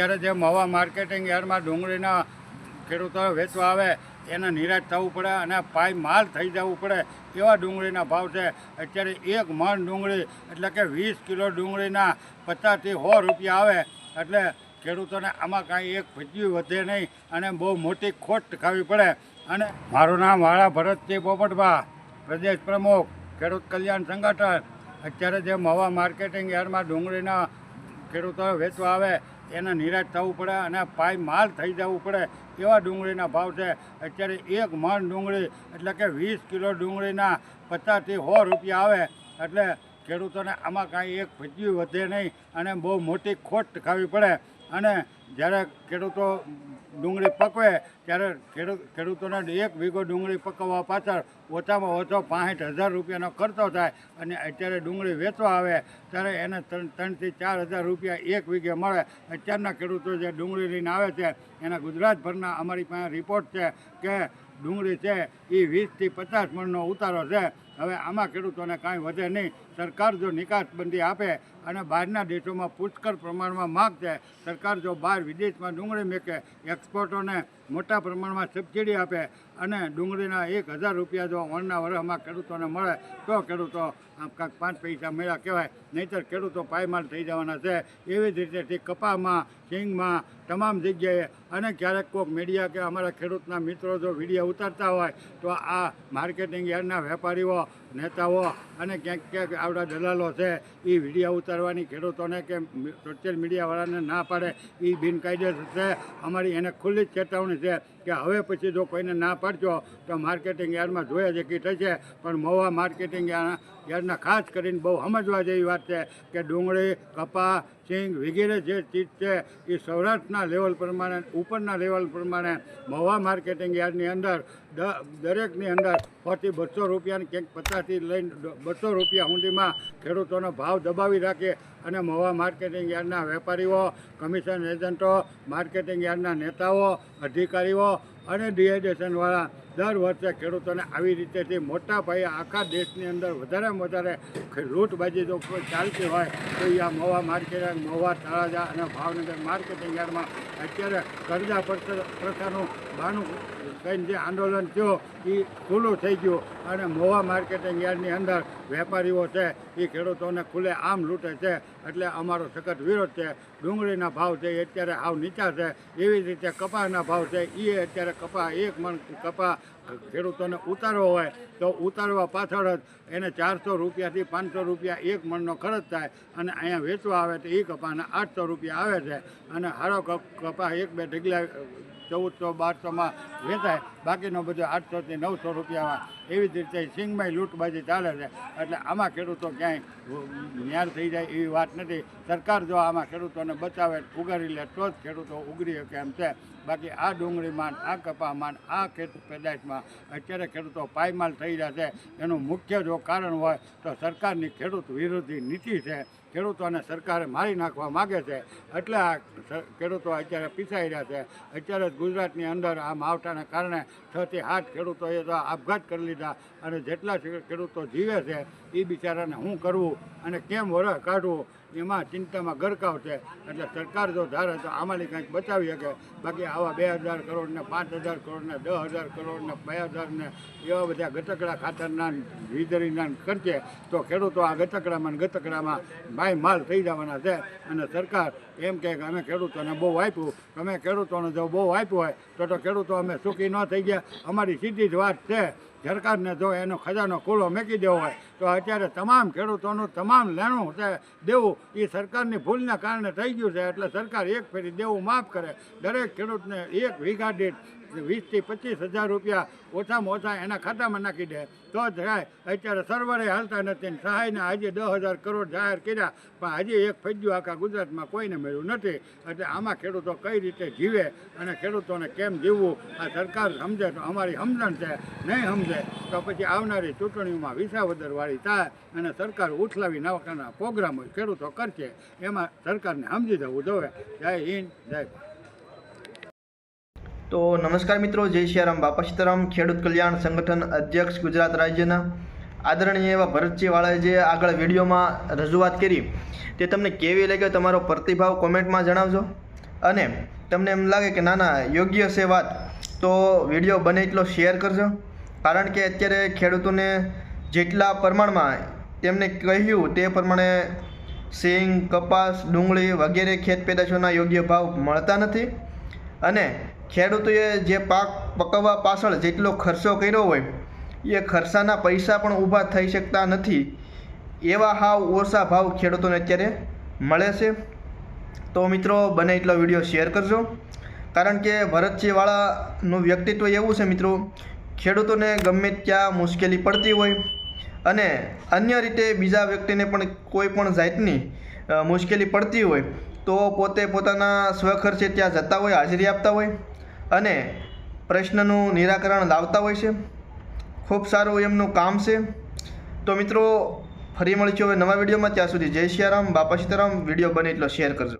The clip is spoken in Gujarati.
અત્યારે જે મવા માર્કેટિંગ યાર્ડમાં ડુંગળીના ખેડૂતો વેચવા આવે, એને નિરાશ થવું પડે અને પાય માલ થઈ જવું પડે એવા ડુંગળીના ભાવ છે. અત્યારે એક મણ ડુંગળી એટલે કે વીસ કિલો ડુંગળીના પચાસથી સો રૂપિયા આવે. એટલે ખેડૂતોને આમાં કાંઈ એક ભજવી વધે નહીં અને બહુ મોટી ખોટ ખાવી પડે. અને મારું નામ વાળા ભરતસિંહ પોપટભા, પ્રદેશ પ્રમુખ, ખેડૂત કલ્યાણ સંગઠન. અત્યારે જે મવા માર્કેટિંગ યાર્ડમાં ડુંગળીના ખેડૂતો વેચવા આવે એને નિરાશ થવું પડે અને પાય માલ થઈ જવું પડે એવા ડુંગળીના ભાવ છે. અત્યારે એક મણ ડુંગળી, એટલે કે વીસ કિલો ડુંગળીના પચાસથી સો રૂપિયા આવે. એટલે ખેડૂતોને આમાં કાંઈ એક ભજવી વધે નહીં અને બહુ મોટી ખોટ ખાવી પડે. અને જ્યારે ખેડૂતો ડુંગળી પકવે ત્યારે ખેડૂત ખેડૂતોને એક વીઘો ડુંગળી પકવવા પાછળ ઓછામાં ઓછો પાંસઠ હજાર રૂપિયાનો ખર્ચો થાય અને અત્યારે ડુંગળી વેચવા આવે ત્યારે એને ત્રણ ત્રણથી ચાર હજાર રૂપિયા એક વીઘે મળે. અત્યારના ખેડૂતો જે ડુંગળી લઈને આવે છે, એના ગુજરાતભરના અમારી પાસે રિપોર્ટ છે કે ડુંગળી છે, એ વીસથી પચાસ મણનો ઉતારો છે. હવે આમાં ખેડૂતોને કાંઈ વધે નહીં. સરકાર જો નિકાસબંધી આપે અને બહારના દેશોમાં પુષ્કળ પ્રમાણમાં માગ છે. સરકાર જો બહાર વિદેશમાં ડુંગળી મેકે, એક્સપોર્ટોને મોટા પ્રમાણમાં સબસિડી આપે અને ડુંગળીના એક હજાર રૂપિયા જો વણના વર્ષમાં ખેડૂતોને મળે, તો ખેડૂતો આમ કાંક પાંચ પૈસા મળ્યા કહેવાય. નહીંતર ખેડૂતો પાયમાલ થઈ જવાના છે. એવી જ રીતે કપામાં, સિંગમાં, તમામ જગ્યાએ અને ક્યારેક કોઈક મીડિયા કે અમારા ખેડૂતના મિત્રો જો વીડિયો ઉતારતા હોય, તો આ માર્કેટિંગ યાર્ડના વેપારીઓ નેતાઓ અને ક્યાંક ક્યાંક આવડા દલાલો છે એ વિડીયા ઉતારવાની ખેડૂતોને કે સોશિયલ મીડિયાવાળાને ના પાડે એ બિનકાયદેસર છે. અમારી એને ખુલ્લી જ ચેતવણી છે કે હવે પછી જો કોઈને ના પાડજો, તો માર્કેટિંગ યાર્ડમાં જોયા જેકી થશે પણ મોવા માર્કેટિંગ યાર્ડ- યાર્ડના ખાસ કરીને બહુ સમજવા જેવી વાત છે કે ડુંગળી, કપા સિંગ વગેરે જે ચીજ છે, એ સૌરાષ્ટ્રના લેવલ પ્રમાણે, ઉપરના લેવલ પ્રમાણે મહુવા માર્કેટિંગ યાર્ડની અંદર દરેકની અંદર સોથી બસો રૂપિયાની ક્યાંક પચાસથી લઈને બસો રૂપિયા સુધીમાં ખેડૂતોનો ભાવ દબાવી રાખે અને મહુવા માર્કેટિંગ યાર્ડના વેપારીઓ કમિશન એજન્ટો માર્કેટિંગ યાર્ડના નેતાઓ, અધિકારીઓ અને ડિહાઇડ્રેશનવાળા દર વર્ષે ખેડૂતોને આવી રીતેથી મોટા પાયે આખા દેશની અંદર વધારેમાં વધારે લૂંટબાજી જો ચાલતી હોય, તો એ આ મહુવા માર્કેટ મહુવા તળાજા અને ભાવનગર માર્કેટિંગ યાર્ડમાં અત્યારે કરજા પ્રથ- પ્રથાનું બાનું કહીને જે આંદોલન થયો એ ખુલ્લું થઈ ગયું અને મહુવા માર્કેટિંગ યાર્ડની અંદર વેપારીઓ છે એ ખેડૂતોને ખુલ્લે આમ લૂંટે છે, એટલે અમારો સખત વિરોધ છે. ડુંગળીના ભાવ છે, એ અત્યારે હાવ નીચા છે. એવી રીતે કપાસના ભાવ છે એ અત્યારે કપા એક મણ કપા ખેડૂતોને ઉતારવો હોય તો ઉતારવા પાછળ જ એને ચારસો રૂપિયાથી પાંચસો રૂપિયા એક મણનો ખર્ચ થાય અને અહીંયા વેચવા આવે તો એ કપાના આઠસો રૂપિયા આવે છે. અને હારો કપા એક બે ઢગલા ચૌદસો, બારસોમાં વેચાય. બાકીનો બધો આઠસોથી નવસો રૂપિયામાં એવી જ રીતે સિંગમાં લૂંટબાજી ચાલે છે. એટલે આમાં ખેડૂતો ક્યાંય ન્યાર થઈ જાય એવી વાત નથી. સરકાર જો આમાં ખેડૂતોને બચાવે, ઉગારી લે, તો જ ખેડૂતો ઉગરી શકે એમ છે. બાકી આ ડુંગળીમાં આ કપામાં આ ખેત પેદાશમાં અત્યારે ખેડૂતો પાયમાલ થઈ રહ્યા છે. એનું મુખ્ય જો કારણ હોય તો સરકારની ખેડૂત વિરોધી નીતિ છે. ખેડૂતોને સરકારે મારી નાખવા માગે છે. એટલે આ ખેડૂતો અત્યારે પીસાઈ રહ્યા છે. અત્યારે ગુજરાતની અંદર આ માવઠાને કારણે છથી આઠ ખેડૂતોએ તો આપઘાત કરી લીધા અને જેટલા ખેડૂતો જીવે છે એ બિચારાને શું કરવું અને કેમ વરસ કાઢવું એમાં ચિંતામાં ગરકાવ છે. એટલે સરકાર જો ધારે તો આમાંથી કંઈક બચાવી શકે. બાકી આવા બે હજાર કરોડ ને પાંચ હજાર કરોડ ને દસ હજાર કરોડ ને બે હજાર ને એવા બધા ગતકડા ખાતરના વીજળીના ખર્ચે તો ખેડૂતો આ ગતકડામાં ને ગતકડામાં ભાઈ માલ થઈ જવાના છે. અને સરકાર એમ કહે કે અમે ખેડૂતોને બહુ આપ્યું. તમે ખેડૂતોને જો બહુ આપ્યું હોય તો તો ખેડૂતો અમે સુખી ન થઈ ગયા. અમારી સીધી જ વાત છે. સરકારને જો એનો ખજાનો ખુલ્લો મૂકી દેવો હોય, તો અત્યારે તમામ ખેડૂતોનું તમામ લેણું છે, દેવું. એ સરકારની ભૂલના કારણે થઈ ગયું છે, એટલે સરકાર એક ફેરી દેવું માફ કરે. દરેક ખેડૂતને એક વીઘા દીઠ વીસથી પચીસ હજાર રૂપિયા ઓછામાં ઓછા એના ખાતામાં નાખી દે. તો જ થાય અત્યારે સર્વરે હાલતા નથી સહાયના આજે દસ હજાર કરોડ જાહેર કર્યા, પણ હજી એક ફજ્યું આખા ગુજરાતમાં કોઈને મળ્યું નથી. એટલે આમાં ખેડૂતો કઈ રીતે જીવે અને ખેડૂતોને કેમ જીવવું, આ સરકાર સમજે તો અમારી સમજણ છે, નહીં સમજે તો પછી આવનારી ચૂંટણીઓમાં વિસાવદરવાળી થાય અને સરકાર ઉઠલાવી નાખવાના પ્રોગ્રામો ખેડૂતો કરશે. એમાં સરકારને સમજી જવું જોઈએ. જય હિન્દ, જય ભારત. તો નમસ્કાર મિત્રો, જય સિયારામ બાપા સીતારામ, ખેડૂત કલ્યાણ સંગઠન અધ્યક્ષ ગુજરાત રાજ્યના આદરણીય એવા ભરતસિંહવાળાએ જે આગળ વિડીયોમાં રજૂઆત કરી, તે તમને કેવી લાગ્યો તમારો પ્રતિભાવ કોમેન્ટમાં જણાવજો. અને તમને એમ લાગે કે ના ના, યોગ્ય છે વાત, તો વીડિયો બને એટલો શેર કરજો. કારણ કે અત્યારે ખેડૂતોને જેટલા પ્રમાણમાં તેમને કહ્યું તે પ્રમાણે સિંગ, કપાસ, ડુંગળી વગેરે ખેત પેદાશોના યોગ્ય ભાવ મળતા નથી. અને ખેડૂતોએ જે પાક પકવવા પાછળ જેટલો ખર્ચો કર્યો હોય, એ ખર્ચાના પૈસા પણ ઊભા થઈ શકતા નથી. એવા હાવ ઓછા ભાવ ખેડૂતોને અત્યારે મળે છે. તો મિત્રો, બને એટલો વીડિયો શેર કરજો. કારણ કે ભરતજીવાળાનું વ્યક્તિત્વ એવું છે મિત્રો, ખેડૂતોને ગમે ત્યાં મુશ્કેલી પડતી હોય અને અન્ય રીતે બીજા વ્યક્તિને પણ કોઈ પણ જાતની મુશ્કેલી પડતી હોય, તો પોતે પોતાના સ્વખર્ચે ત્યાં જતા હોય, હાજરી આપતા હોય. અને પ્રશ્નનું નિરાકરણ લાવતા હોય છે. ખૂબ સારું એમનું કામ છે. તો મિત્રો, ફરી મળીશું હવે નવા વિડીયોમાં. ત્યાં સુધી જય સિયારામ બાપા સીતારામ. વીડિયો બને એટલો શેર કરજો.